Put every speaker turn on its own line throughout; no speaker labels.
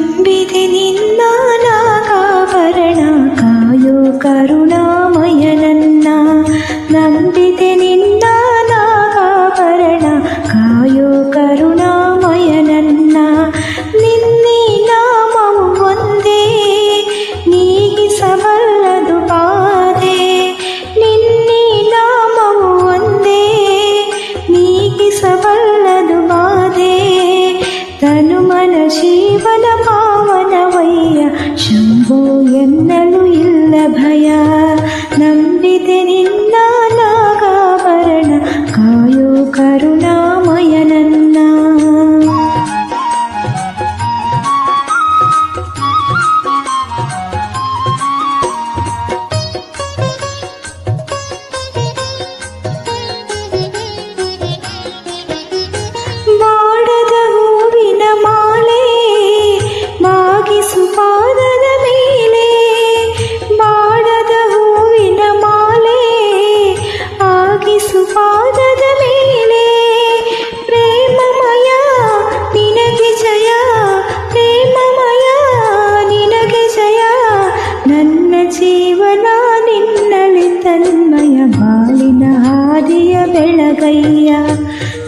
ನಂಬಿದೆ ನಿನ್ನ ನಾಗಾಭರಣ ಕಾಯೋ ಕರುಣ ಎನ್ನಲು ಇಲ್ಲ ಭಯ ನಂಬಿದೆ ನಿನ್ನ ಬೆಳಗಯ್ಯ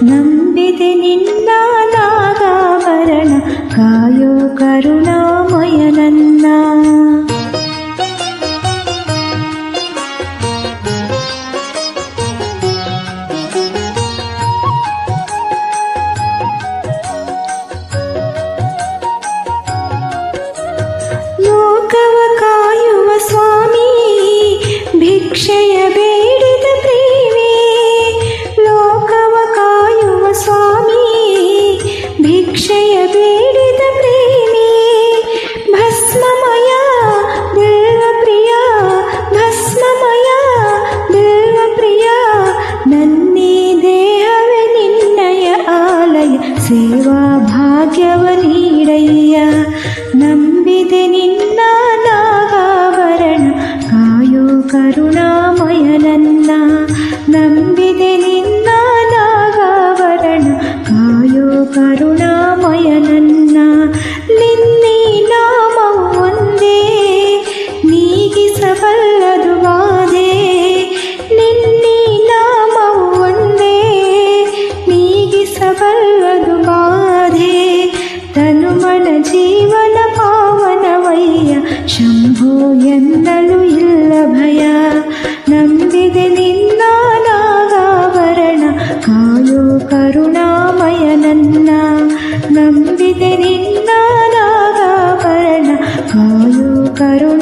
ನಂಬಿದೆ ನಿನ್ನ ನಾಗಾಭರಣ ಕಾಯೋ ಕರುಣಾ निन्ना ಕಾಯೋ ಕರುಣಾಮಯನನ್ನ ನಮ್ಮ ಎನ್ನಲು ಇಲ್ಲ ಭಯ. ನಂಬಿದೆ ನಿನ್ನ ನಾಗಾಭರಣ. ಕಾಯೋ ಕರುಣಾಮಯ ನನ್ನ. ನಂಬಿದೆ ನಿನ್ನ ನಾಗಾಭರಣ. ಕಾಯೋ ಕರುಣ